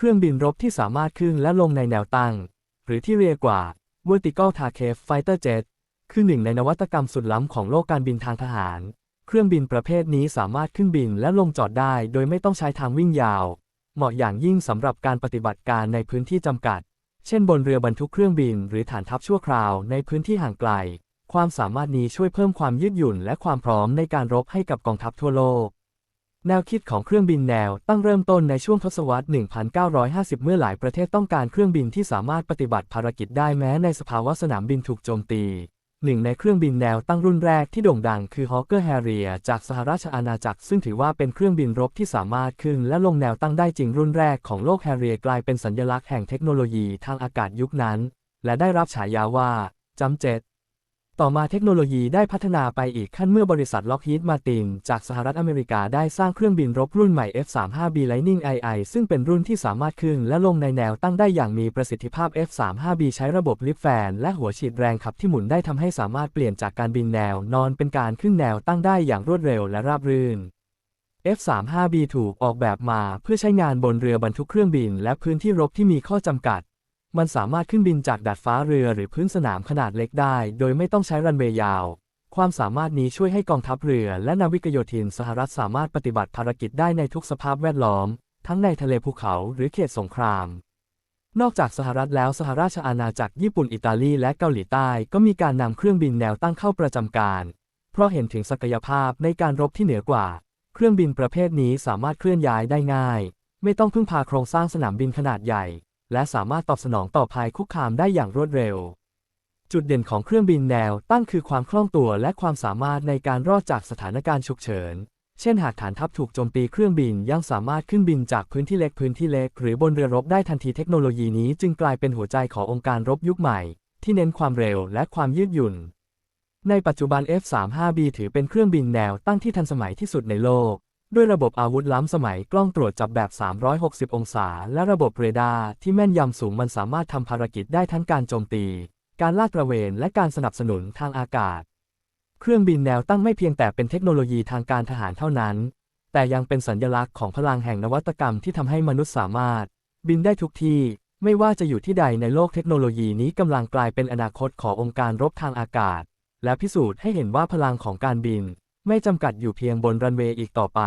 เครื่องบินรบที่สามารถขึ้นและลงในแนวตั้ง หรือที่เรียกว่า Vertical Takeoff Fighter Jet คือหนึ่งในนวัตกรรมสุดล้ำของโลกการบินทางทหาร เครื่องบินประเภทนี้สามารถขึ้นบินและลงจอดได้ โดยไม่ต้องใช้ทางวิ่งยาว เหมาะอย่างยิ่งสำหรับการปฏิบัติการในพื้นที่จำกัด เช่นบนเรือบรรทุกเครื่องบิน หรือฐานทัพชั่วคราวในพื้นที่ห่างไกล ความสามารถนี้ช่วยเพิ่มความยืดหยุ่นและความพร้อมในการรบให้กับกองทัพทั่วโลก แนวคิดของเครื่องบินแนวตั้งเริ่มต้นในช่วงทศวรรษ 1950 เมื่อหลายประเทศต้องการเครื่องบินที่สามารถปฏิบัติภารกิจได้แม้ในสภาวะสนามบินถูกโจมตี หนึ่งในเครื่องบินแนวตั้งรุ่นแรกที่โด่งดังคือ Hawker Harrier จากสหราชอาณาจักร ซึ่งถือว่าเป็นเครื่องบินรบที่สามารถขึ้นและลงแนวตั้งได้จริงรุ่นแรกของโลก Harrier กลายเป็นสัญลักษณ์แห่งเทคโนโลยีทางอากาศยุคนั้น และได้รับฉายาว่าจัมเจ็ต ต่อมาเทคโนโลยีได้พัฒนาไปอีกขั้นเมื่อบริษัท Lockheed Martin จากสหรัฐอเมริกาได้สร้างเครื่องบินรบรุ่นใหม่ F-35B Lightning II ซึ่งเป็นรุ่นที่สามารถขึ้นและลงในแนวตั้งได้อย่างมีประสิทธิภาพ F-35B ใช้ระบบลิฟแฟน และหัวฉีดแรงขับที่หมุนได้ทำให้สามารถเปลี่ยนจากการบินแนวนอนเป็นการขึ้นแนวตั้งได้อย่างรวดเร็วและราบรื่น F-35B ถูกออกแบบมาเพื่อใช้งานบนเรือบรรทุกเครื่องบิน และพื้นที่รบที่มีข้อจำกัด มันสามารถขึ้นบินจากดาดฟ้าเรือหรือพื้นสนามขนาดเล็กได้ โดยไม่ต้องใช้รันเวย์ยาว ความสามารถนี้ช่วยให้กองทัพเรือและนาวิกโยธินสหรัฐสามารถปฏิบัติภารกิจได้ในทุกสภาพแวดล้อม ทั้งในทะเลภูเขาหรือเขตสงคราม นอกจากสหรัฐแล้วสหราชอาณาจักรญี่ปุ่นอิตาลีและเกาหลีใต้ก็มีการนำเครื่องบินแนวตั้งเข้าประจำการ เพราะเห็นถึงศักยภาพในการรบที่เหนือกว่า เครื่องบินประเภทนี้สามารถเคลื่อนย้ายได้ง่าย ไม่ต้องพึ่งพาโครงสร้างสนามบินขนาดใหญ่ และสามารถตอบสนองต่อภัยคุกคามได้อย่างรวดเร็ว จุดเด่นของเครื่องบินแนวตั้งคือความคล่องตัวและความสามารถในการรอดจากสถานการณ์ฉุกเฉิน เช่นหากฐานทัพถูกโจมตีเครื่องบินยังสามารถขึ้นบินจากพื้นที่เล็กพื้นที่เล็ก หรือบนเรือรบได้ทันทีเทคโนโลยีนี้จึงกลายเป็นหัวใจขององค์การรบยุคใหม่ ที่เน้นความเร็วและความยืดหยุ่น ในปัจจุบัน F-35B ถือเป็นเครื่องบินแนวตั้งที่ทันสมัยที่สุดในโลก ด้วยระบบอาวุธล้ำสมัยกล้องตรวจจับแบบ 360 องศา และระบบเรดาร์ที่แม่นยำสูงมันสามารถทำภารกิจได้ทั้งการโจมตี การลาดตระเวน และการสนับสนุนทางอากาศ เครื่องบินแนวตั้งไม่เพียงแต่เป็นเทคโนโลยีทางการทหารเท่านั้น แต่ยังเป็นสัญลักษณ์ของพลังแห่งนวัตกรรมที่ทำให้มนุษย์สามารถ บินได้ทุกที่ไม่ว่าจะอยู่ที่ใดในโลกเทคโนโลยีนี้กำลังกลายเป็นอนาคตขององค์การรบทางอากาศ และพิสูจน์ให้เห็นว่าพลังของการบิน ไม่จำกัดอยู่เพียงบนรันเวย์อีกต่อไป